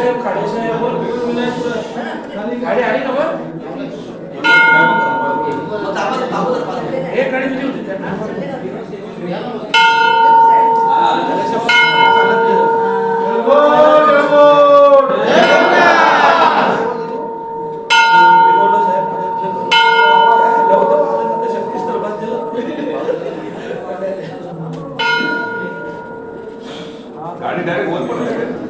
खाडेसाहेब खाडेसाहेब वर गाडी आली ना बघ एक गाडी दिली होती त्यांना गाडी डायरेक्ट वर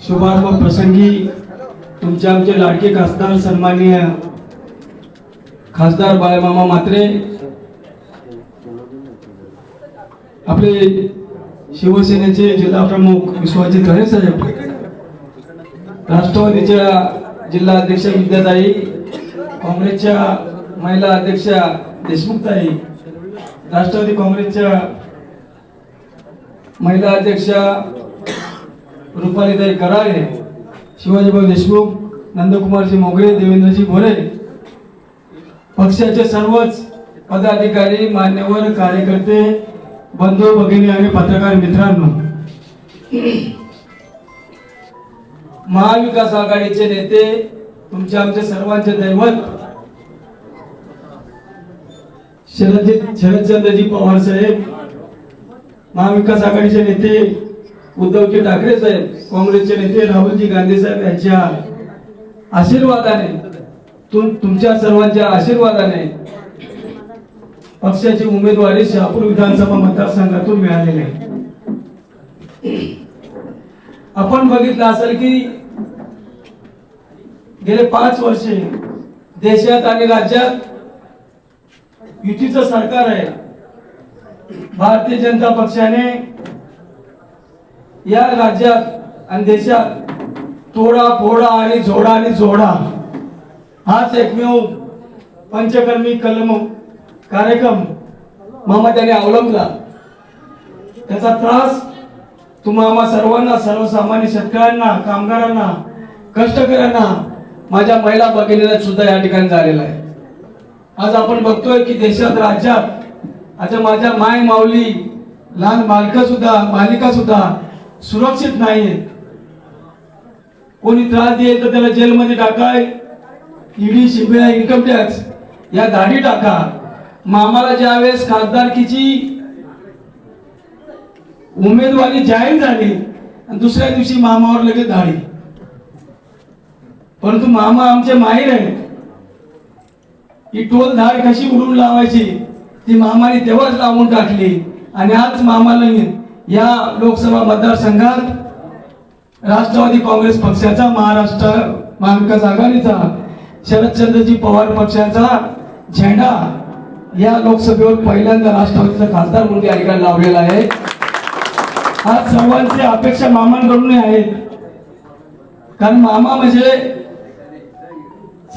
शुभारंभ प्रसंगी तुमचे आमचे लाडके खासदार सन्माननीय खासदार बाळमामा मात्रे आपले शिवसेनेचे जिल्हा प्रमुख विश्वाजी खरे साहेब राष्ट्रवादीच्या जिल्हा अध्यक्ष विद्याताई काँग्रेसच्या महिला अध्यक्षा देशमुखताई राष्ट्रवादी काँग्रेसच्या महिला अध्यक्षा रुपालीताई कराळे शिवाजीभाऊ देशमुख नंदकुमारजी मोगरे देवेंद्रजी भोरे. पक्षाचे सर्वच पदाधिकारी मान्यवर कार्यकर्ते बंधू भगिनी आणि पत्रकार मित्रांनो महाविकास आघाडीचे नेते तुमचे आमचे सर्वांचे दैवत शरदजी शरदचंद्रजी पवार साहेब महाविकास आघाडीचे नेते उद्धवजी ठाकरे साहेब काँग्रेसचे नेते राहुलजी गांधी साहेब यांच्या आशीर्वादाने तुम तुमच्या सर्वांच्या आशीर्वादाने पक्षाची उमेदवारी शहापूर विधानसभा मतदारसंघातून मिळालेली आहे आपण बघितलं असेल की गेले पाच वर्षे देशात आणि राज्यात युतीचं सरकार आहे. भारतीय जनता पक्षाने या राज्यात आणि देशात तोडा फोडा आणि झोडा आणि जोडा हाच एकमेव पंचकर्मी कलम कार्यक्रम मामा त्याने अवलंबला. त्याचा त्रास तुम्हा सर्वांना सर्वसामान्य शेतकऱ्यांना कामगारांना कष्टकऱ्यांना माझ्या महिला भगिनीला सुद्धा या ठिकाणी झालेला आहे. आज आपण बघतोय की देशात राज्यात आता माझ्या माय माऊली लहान मालका सुद्धा बालिका सुद्धा सुरक्षित नाहीयेत. कोणी त्रास देईल तर त्याला जेलमध्ये टाकाय ईडी सीबीआय इन्कम टॅक्स या धाडी टाका. मामाला ज्यावेळेस खासदारकीची उमेदवारी जाहीर झाली आणि दुसऱ्या दिवशी मामावर लगेच धाडी परंतु मामा आमचे माहीर आहे ही टोल धाड कशी उडून लावायची? ती मामाने तेव्हाच लावून टाकली. आणि आज मामाला या लोकसभा मतदारसंघात राष्ट्रवादी काँग्रेस पक्षाचा महाराष्ट्र महाविकास आघाडीचा शरदचंद्रजी पवार पक्षाचा झेंडा या लोकसभेवर पहिल्यांदा राष्ट्रवादीचा खासदार म्हणून अधिकार लावलेला आहे. आज सर्वांची अपेक्षा मामांकडून आहेत. कारण मामा म्हणजे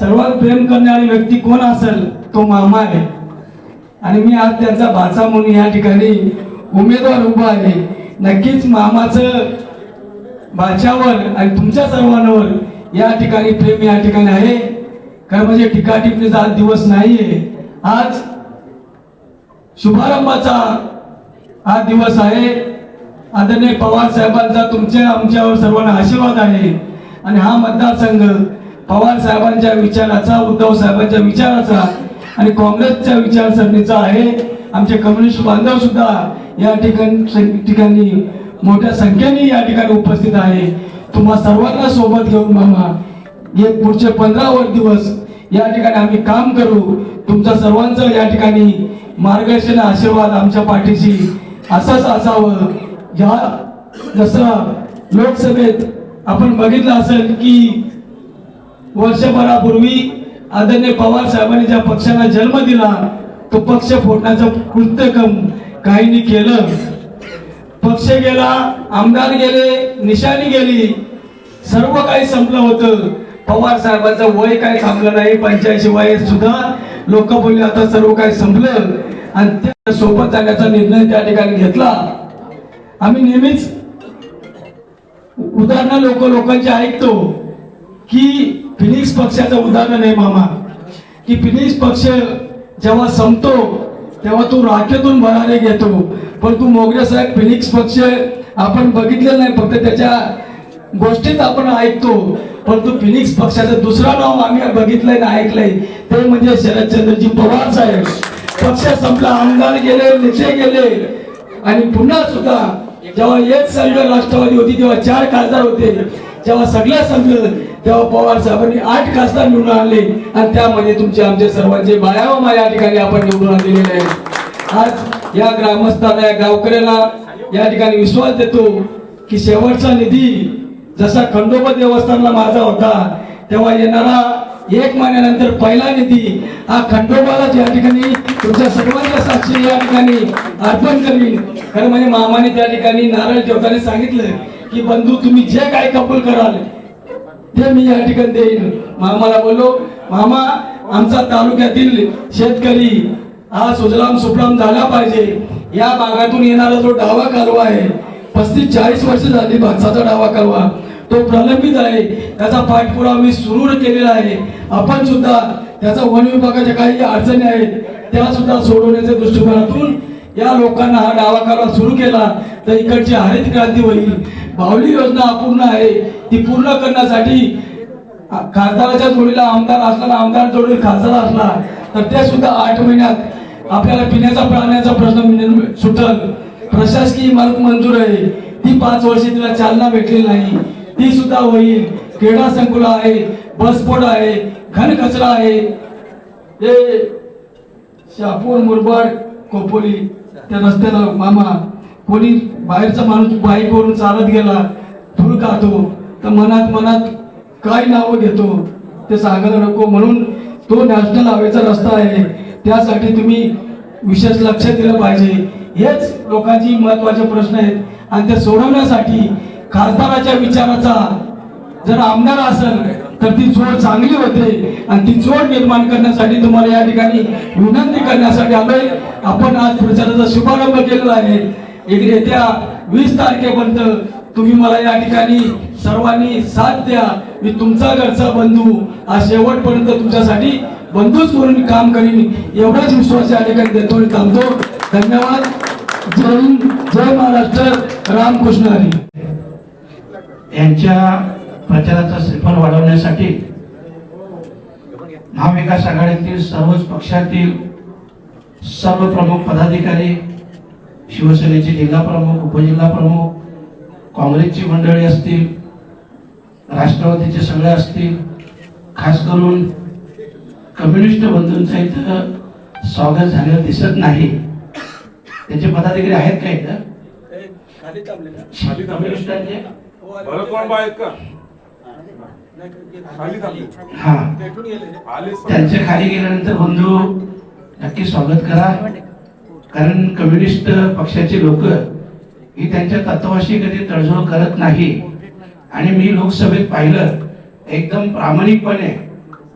सर्वात प्रेम करणारी व्यक्ती कोण असेल? तो मामा आहे. आणि मी आज त्यांचा भाचा म्हणून या ठिकाणी उमेदवार उभा आहे. नक्कीच मामाचं भाच्यावर आणि तुमच्या सर्वांवर या ठिकाणी प्रेम या ठिकाणी आहे. काय म्हणजे टीका टिप्पणीचा आज दिवस नाहीये. आज शुभारंभाचा हा दिवस आहे. आदरणीय पवार साहेबांचा तुमच्या आमच्यावर सर्वांना आशीर्वाद आहे. आणि हा मतदारसंघ पवार साहेबांच्या विचाराचा उद्धव साहेबांच्या विचाराचा आणि काँग्रेसच्या विचारसरणीचा आहे. आमचे कम्युनिस्ट बांधव सुद्धा या ठिकाणी ठिकाणी मोठ्या संख्येने या ठिकाणी उपस्थित आहे. तुम्हा सर्वांना सोबत घेऊन मामा हे पुढचे पंधरा वर दिवस या ठिकाणी आम्ही काम करू. तुमचा सर्वांचं या ठिकाणी मार्गदर्शन आशीर्वाद आमच्या पाठीशी असंच असावं. ह्या जसं लोकसभेत आपण बघितलं असेल की वर्षभरापूर्वी आदरणीय पवार साहेबांनी ज्या पक्षाला जन्म दिला तो पक्ष फोडण्याचं कृत्यक्रम काहींनी केलं. पक्ष गेला आमदार गेले निशाणी गेली. सर्व काही संपलं होतं. पवार साहेबांचं वय काय थांबलं नाही पंच्याऐंशी वय सुद्धा. लोक बोलले आता सर्व काही संपलं. आणि त्या सोबत जाण्याचा निर्णय त्या ठिकाणी घेतला. आम्ही नेहमीच उदाहरणं लोक लोकांची ऐकतो की फिनिक्स पक्षाचं उदाहरण आहे मामा. की फिनिक्स पक्ष जेव्हा संपतो तेव्हा तू राखेतून भरारे घेतो. पण तू मोगरे साहेब फिनिक्स पक्ष आपण बघितलेलं नाही फक्त त्याच्या गोष्टीत आपण ऐकतो. परंतु फिनिक्स पक्षाचं दुसरं नाव आम्ही बघितलंय ना ऐकलंय. ते म्हणजे शरदचंद्रजी पवार साहेब. पक्ष संपला आमदार गेले नेते गेले. आणि पुन्हा सुद्धा जेव्हा एक संघ राष्ट्रवादी होती तेव्हा चार खासदार होते. जेव्हा सगळं संपलं तेव्हा पवार साहेबांनी आठ खासदार निवडून आणले. आणि त्यामध्ये तुमचे आमचे सर्वांचे बायामा या ठिकाणी आपण निवडून आणलेले आहे आज या ग्रामस्थांना या गावकऱ्याला या ठिकाणी विश्वास देतो की शेवटचा निधी जसा खंडोबा देवस्थानला माझा होता तेव्हा येणारा एक महिन्यानंतर पहिला निधी हा खंडोबाला या ठिकाणी तुमच्या सर्वांच्या साक्षी या ठिकाणी अर्पण करीन. खरं म्हणजे मामाने त्या ठिकाणी नारळ ठेवताना सांगितलं की बंधू तुम्ही जे काय कबूल कराल ते मी या ठिकाणी देईन. मामाला बोललो मामा आमचा तालुक्यातील शेतकरी हा सुजलाम सुफलाम झाला पाहिजे. या भागातून येणारा जो डावा कालवा आहे पस्तीस चाळीस वर्ष झाली भातसाचा डावा कालवा. तो प्रलंबित आहे. त्याचा पाठपुरावा मी सुरू केलेला आहे. आपण सुद्धा त्याचा वन विभागाच्या काही अडचणी आहेत त्या सुद्धा सोडवण्याच्या दृष्टिकोनातून या लोकांना हा डावा कालवा सुरू केला. तर इकडची हरित क्रांती होईल. बावली योजना अपूर्ण आहे. ती पूर्ण करण्यासाठी खासदाराच्या जोडीला आमदार असला आमदार जोडी खासदार असला तर ते सुद्धा आठ महिन्यात आपल्याला पिण्याचा पाण्याचा प्रश्न सुटल. प्रशासकीय इमारत मंजूर आहे. ती पाच वर्षे तिला चालना भेटली नाही. ती सुद्धा होईल. क्रीडा संकुल आहे बसपोट आहे घन कचरा आहे. हे शापूर मुरबाड कोपोली त्या रस्त्याला मामा कोणी बाहेरचा माणूस बाईकवरून चालत गेला धूळ खातो तर मनात मनात काय नावं घेतो? ते सांगायला नको. म्हणून तो नॅशनल हवेचा रस्ता आहे. त्यासाठी तुम्ही विशेष लक्ष दिलं पाहिजे. हेच लोकांची महत्त्वाचे प्रश्न आहेत. आणि ते सोडवण्यासाठी खासदाराच्या विचाराचा जर आमदार असेल तर ती जोड चांगली होते. आणि ती जोड निर्माण करण्यासाठी तुम्हाला या ठिकाणी विनंती करण्यासाठी आलोय. आपण आज प्रचाराचा शुभारंभ केलेला आहे. एक येत्या वीस तारखेपर्यंत तुम्ही मला या ठिकाणी सर्वांनी साथ द्या. मी तुमचा घरचा बंधू आज शेवटपर्यंत तुमच्यासाठी बंधूच म्हणून काम करीन. एवढाच विश्वास या ठिकाणी देतो आणि थांबतो. धन्यवाद. जय हिंद जय महाराष्ट्र. रामकृष्ण हरी. यांच्या प्रचाराचा श्रीफळ वाढवण्यासाठी महाविकास आघाडीतील सर्वच पक्षातील सर्व प्रमुख पदाधिकारी शिवसेनेचे जिल्हा प्रमुख उपजिल्हा प्रमुख काँग्रेसची मंडळी असतील राष्ट्रवादीचे सगळे असतील खास करून कम्युनिस्ट बंधूंचं इथं स्वागत झालेलं दिसत नाही. त्याचे पदाधिकारी आहेत का इथं. कम्युनिस्टांचे? हा. त्यांच्या खाली गेल्यानंतर बंधू नक्की स्वागत करा. कारण कम्युनिस्ट पक्षाचे लोक ही त्यांच्या तत्वाशी कधी तडजोड करत नाही. आणि मी लोकसभेत पाहिलं एकदम प्रामाणिकपणे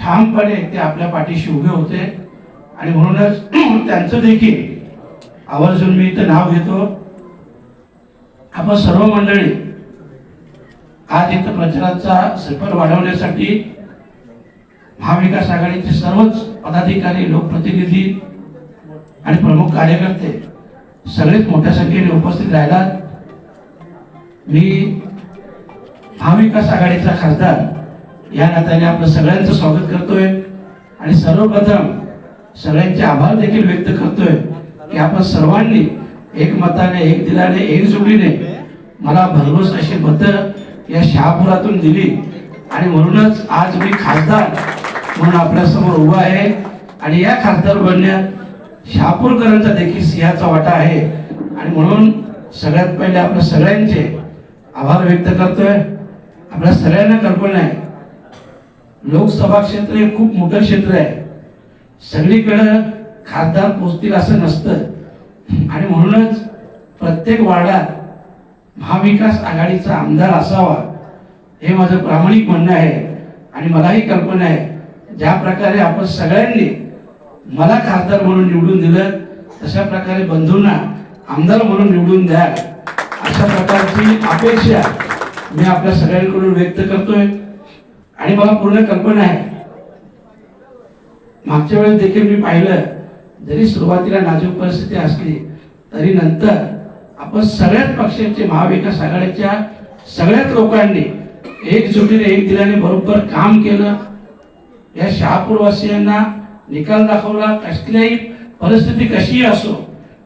ठामपणे ते आपल्या पाठीशी उभे होते. आणि म्हणूनच त्यांचं देखील आवर्जून मी इथं नाव घेतो. आपण सर्व मंडळी आज इथं प्रचाराचा सफर वाढवण्यासाठी महाविकास आघाडीचे सर्वच पदाधिकारी लोकप्रतिनिधी आणि प्रमुख कार्यकर्ते सगळेच मोठ्या संख्येने उपस्थित राहिलात. मी महाविकास आघाडीचा खासदार या नात्याने आपलं सगळ्यांचं स्वागत करतोय आणि सर्वप्रथम सगळ्यांचे आभार देखील व्यक्त करतोय की आपण सर्वांनी एकमताने एक दिलाने एक जोडीने मला भरघोस अशी मतं या शहापुरातून दिली. आणि म्हणूनच आज मी खासदार म्हणून आपल्यासमोर उभा आहे. आणि या खासदार बनण्यात शहापूरकरांचा देखील सिंहाचा वाटा आहे. आणि म्हणून सगळ्यात पहिले आपल्या सगळ्यांचे आभार व्यक्त करतोय. आपल्या सगळ्यांना कल्पना आहे. लोकसभा क्षेत्र हे खूप मोठं क्षेत्र आहे. सगळीकडं खासदार पोचतील असं नसतं. आणि म्हणूनच प्रत्येक वार्डात महाविकास आघाडीचा आमदार असावा हे माझं प्रामाणिक म्हणणं आहे. आणि मलाही कल्पना आहे. ज्या प्रकारे आपण सगळ्यांनी मला खासदार म्हणून निवडून दिलं तशा प्रकारे बंधूंना आमदार म्हणून निवडून द्या. अशा प्रकारची अपेक्षा मी आपल्या सगळ्यांकडून व्यक्त करतोय. आणि मला पूर्ण कल्पना आहे. मागच्या वेळेस देखील मी पाहिलं जरी सुरुवातीला नाजूक परिस्थिती असली तरी नंतर आपण सगळ्याच पक्षाचे महाविकास आघाडीच्या सगळ्याच लोकांनी एकजुटीने एक दिल्याने बरोबर काम केलं. या शहापूरवासियांना निकाल दाखवला कसल्याही परिस्थिती कशीही असो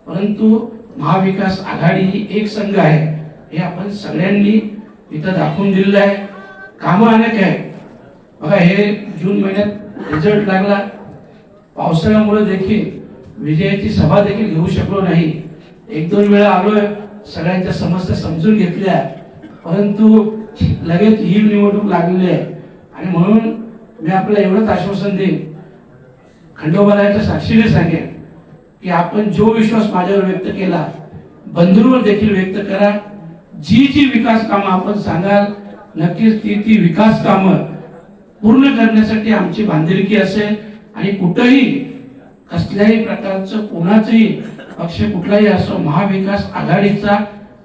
परंतु महाविकास आघाडी ही एक संघ आहे. हे आपण सगळ्यांनी इथं दाखवून दिलेलं आहे. कामं अनेक आहे बघा हे जून महिन्यात रिझल्ट लागला. पावसाळ्यामुळे देखील विजयाची सभा देखील घेऊ शकलो नाही. एक दोन वेळा आलोय सगळ्यांच्या समस्या समजून घेतल्या. परंतु लगेच ही निवडणूक लागलेली आहे. आणि म्हणून मी आपल्याला एवढंच आश्वासन देईन खंडोबालाच्या साक्षीने सांगेल की आपण जो विश्वास माझ्यावर व्यक्त केला बंधूंवर देखील व्यक्त करा. जी जी विकास कामं आपण सांगाल नक्कीच ती ती विकास कामं पूर्ण करण्यासाठी आमची बांधिलकी असेल आणि कुठंही कसल्याही प्रकारचं कोणाचंही पक्ष कुठलाही असो महाविकास आघाडीचा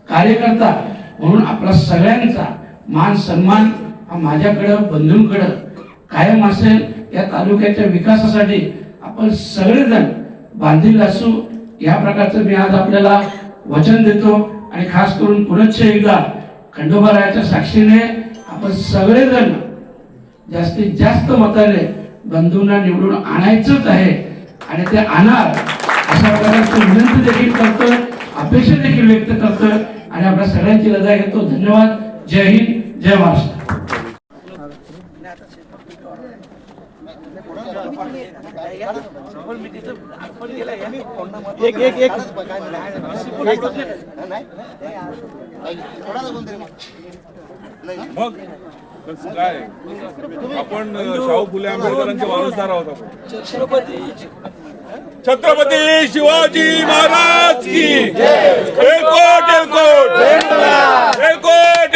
कार्यकर्ता म्हणून आपला सगळ्यांचा मान सन्मान हा माझ्याकडं बंधूंकडं कायम असेल. या तालुक्याच्या विकासासाठी आपण सगळेजण बांधील असू या प्रकारचं मी आज आपल्याला वचन देतो. आणि खास करून पुनश्च एकदा खंडोबारायाच्या साक्षीने आपण सगळेजण जास्तीत जास्त मताने बंधूंना निवडून आणायचंच आहे. आणि ते आणणार अशा प्रकारची विनंती देखील करतो अपेक्षा देखील व्यक्त करतोय. आणि आपल्या सगळ्यांची रजा घेतो. धन्यवाद. जय हिंद. जय महाराष्ट्र. मग कसं काय? आपण शाहू फुले आंबेडकरांचे वारसदार आहोत आपण. छत्रपती शिवाजी महाराज की. एलकोट एलकोट एलकोट एलकोट